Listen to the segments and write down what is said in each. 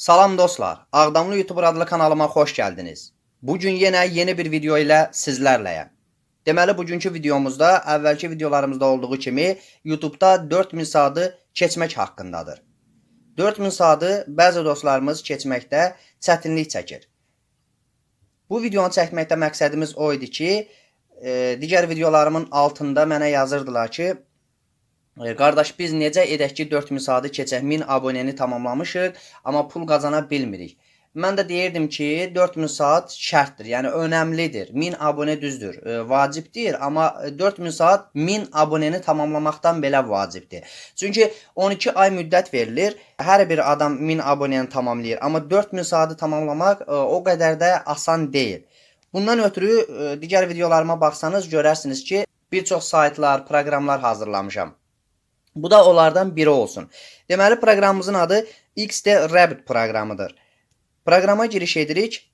Salam dostlar, Ağdamlı YouTube adlı kanalıma xoş gəldiniz. Bugün yenə yeni bir video ilə sizlərləyəm. Deməli bugünkü videomuzda əvvəlki videolarımızda olduğu kimi YouTube-da 4000 saatı keçmək haqqındadır. 4000 saatı bəzi dostlarımız keçməkdə çətinlik çəkir. Bu videonu çəkməkdə məqsədimiz o idi ki, e, digər videolarımın altında mənə yazırdılar ki, qardaş biz necə edək ki 4000 saatı keçək, 1000 abunəni tamamlamışıq, amma pul qazana bilmirik. Mən də deyirdim ki 4000 saat şərtdir, yəni önəmlidir. 1000 abunə düzdür, e, vacibdir, amma 4000 saat 1000 abunəni tamamlamaqdan belə vacibdir. Çünki 12 ay müddət verilir. Hər bir adam 1000 abunəni tamamlayır, amma 4000 saatı tamamlamaq e, o qədər də asan deyil. Bundan ötürü e, digər videolarıma baxsanız görərsiniz ki, bir çox saytlar, proqramlar hazırlamışam. Bu da onlardan biri olsun. Deməli proqramımızın adı XD Rabbit proqramıdır. Proqrama giriş edirik.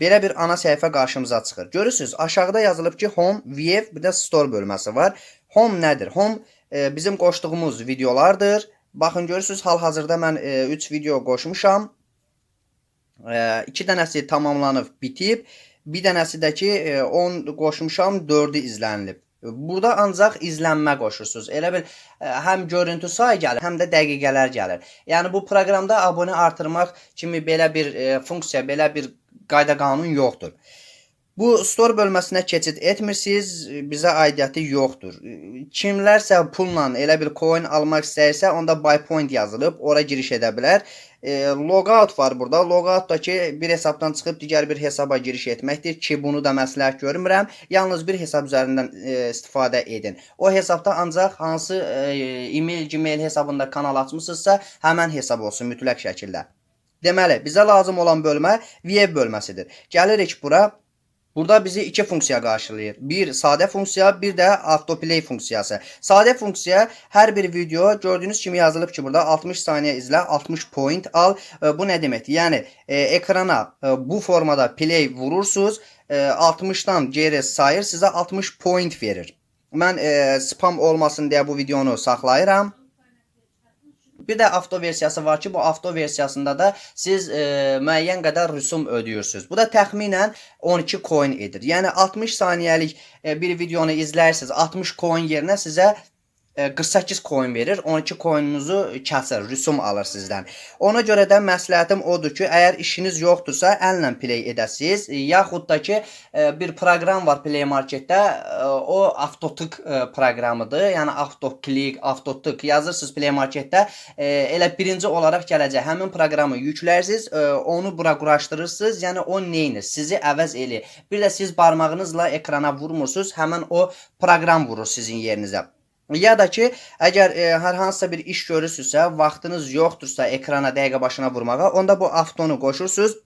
Belə bir ana səhifə qarşımıza çıxır. Görürsüz, aşağıda yazılıb ki, Home, View, bir də Store bölməsi var. Home nədir? Home e, bizim qoşduğumuz videolardır. Baxın görürsüz, hal-hazırda mən 3 video qoşmuşam. 2 dənəsi tamamlanıb, bitib. Bir dənəsi də ki, 10 qoşmuşam, 4-ü izlənilib. Burada ancaq izlənmə qoşursunuz. Elə bil ə, həm görüntü sayı gəlir, həm də dəqiqələr gəlir. Yəni bu proqramda abunə artırmaq kimi belə bir ə, funksiya, belə bir qayda qanun yoxdur. Bu store bölməsinə keçid etmirsiniz, bizə aidiyyəti yoxdur. Kimlərsə pulla elə bir coin almaq istəyirsə, onda buy point yazılıb, ora giriş edə bilər. E, logout var burada. Logout da ki, bir hesabdan çıxıb digər bir hesaba giriş etməkdir ki, bunu da məsləhət görmürəm. Yalnız bir hesab üzərindən e, istifadə edin. O hesabda ancaq hansı e, e-mail, Gmail hesabında kanal açmısınızsa, həmən hesab olsun mütləq şəkildə. Deməli, bizə lazım olan bölmə web bölməsidir. Gəlirik bura. Burada bizi iki funksiya qarşılayır. Bir sadə funksiya, bir də autoplay funksiyası. Sadə funksiya hər bir video gördüyünüz kimi yazılıb ki, burada 60 saniyə izlə, 60 point al. E, Bu nə deməkdir? Yəni e, ekrana e, bu formada play vurursunuz, e, 60-dan geri sayır, sizə 60 point verir. Mən e, spam olmasın deyə bu videonu saxlayıram. Bir də avto versiyası var ki, bu avto versiyasında da siz e, müəyyən qədər rüsum ödəyirsiniz. Bu da təxminən 12 coin edir. Yəni 60 saniyəlik e, bir videonu izləyirsiniz, 60 coin yerinə sizə 48 coin verir. 12 coinunuzu kəsir, rüsum alır sizdən. Ona görə də məsləhətim odur ki, əgər işiniz yoxdursa, əllə play edəsiniz, e, yaxud da ki, e, bir proqram var Play Marketdə, e, o avtotık e, proqramıdır. Yəni avtoklik, avtotık yazırsınız Play Marketdə, e, elə birinci olaraq gələcək. Həmin proqramı yüklərsiniz, e, onu bura quraşdırırsınız. Yəni o neynir? Sizi əvəz eləyir. Bir də siz barmağınızla ekrana vurmursunuz, həmin o proqram vurur sizin yerinizə. Ya da ki, əgər e, hər hansısa bir iş görürsünüzsə, vaxtınız yoxdursa ekrana dəqiqə başına vurmağa, onda bu avtonu qoşursunuz.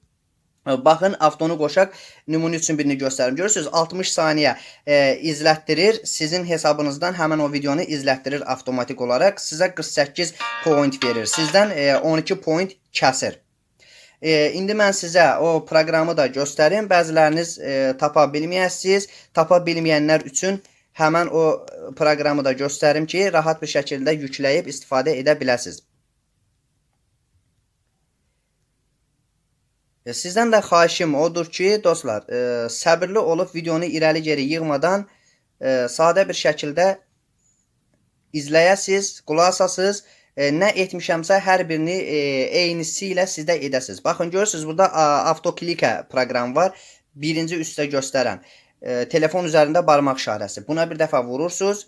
E, Baxın, avtonu qoşaq nümunə üçün birini göstərim. Görürsüz, 60 saniyə e, izlətdirir. Sizin hesabınızdan həmin o videonu izlətdirir avtomatik olaraq. Sizə 48 point verir. Sizdən e, 12 point kəsir. E, indi mən sizə o proqramı da göstərim. Bəziləriniz e, tapa bilməyəsiniz. Tapa bilməyənlər üçün həmən o proqramı da göstərim ki, rahat bir şəkildə yükləyib istifadə edə biləsiniz. E, Sizdən də xahişim odur ki, dostlar, e, səbirli olub videonu irəli geri yığmadan e, sadə bir şəkildə izləyəsiniz, qulaq asasınız. E, nə etmişəmsə hər birini e, eynisi ilə siz də edəsiniz. Baxın görürsüz burada avtoklikə proqram var. Birinci üstə göstərən e, telefon üzərində barmaq işarəsi. Buna bir dəfə vurursunuz.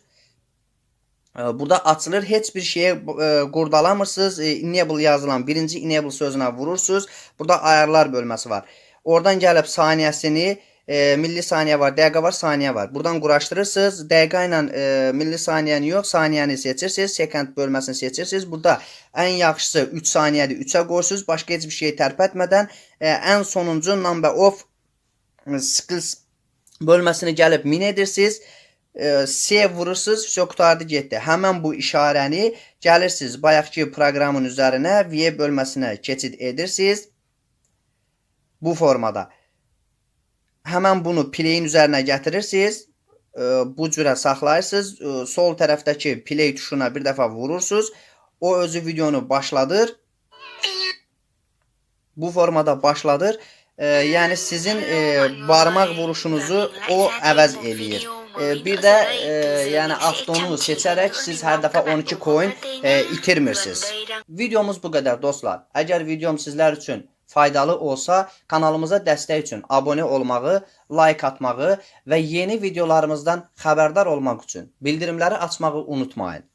E, burada açılır. Heç bir şeyə e, qurdalamırsınız. E, enable yazılan birinci enable sözünə vurursunuz. Burada ayarlar bölməsi var. Oradan gəlib saniyəsini e, milli saniyə var, dəqiqə var, saniyə var. Buradan quraşdırırsınız. Dəqiqə ilə e, milli saniyəni yox, saniyəni seçirsiniz. Sekund bölməsini seçirsiniz. Burada ən yaxşısı 3 saniyədir. 3-ə qoyursunuz. Başqa heç bir şey tərpətmədən e, ən sonuncu number of skills bölməsini gəlib min edirsiniz. E, save vurursunuz, все qutardı getdi. Həmən bu işarəni gəlirsiniz bayaqki proqramın üzərinə, view bölməsinə keçid edirsiniz. Bu formada. Həmən bunu play'in üzərinə gətirirsiniz. E, bu cürə saxlayırsınız. E, sol tərəfdəki play tuşuna bir dəfə vurursunuz. O özü videonu başladır. bu formada başladır. E, yəni sizin e, barmaq vuruşunuzu o əvəz eləyir. E, bir də e, yəni avtonu seçərək siz hər dəfə 12 coin e, itirmirsiniz. Videomuz bu qədər dostlar. Əgər videom sizlər üçün faydalı olsa kanalımıza dəstək üçün abunə olmağı, like atmağı və yeni videolarımızdan xəbərdar olmaq üçün bildirimləri açmağı unutmayın.